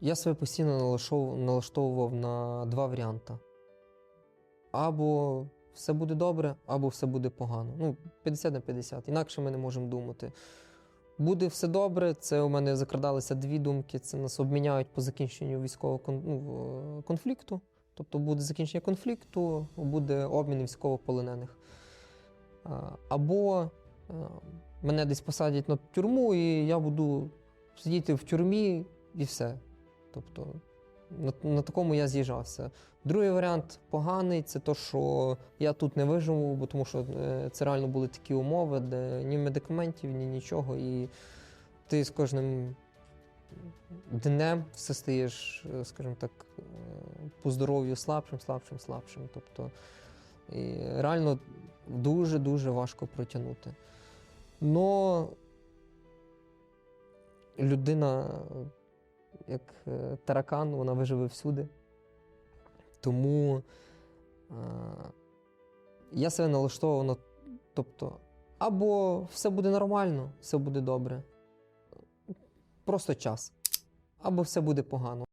Я себе постійно налаштовував, на два варіанти. Або все буде добре, або все буде погано. Ну, 50 на 50. Інакше ми не можемо думати. Буде все добре, це у мене закрадалися дві думки. Це нас обміняють по закінченню військового ну, конфлікту. Тобто буде закінчення конфлікту, буде обмін військовополонених. Або е, мене десь посадять на тюрму, і я буду сидіти в тюрмі і все. Тобто на, на такому я з'їжджався. Другий варіант поганий це то, що я тут не виживу, бо тому що е, це реально були такі умови, де ні медикаментів, ні нічого. І ти з кожним днем все стаєш, е, скажімо так, е, по здоров'ю слабшим, слабшим, слабшим. Тобто і реально дуже-дуже важко протягнути. Но людина, як е, таракан, вона виживе всюди. Тому е, я себе налаштовував на тобто, або все буде нормально, все буде добре. Просто час. Або все буде погано.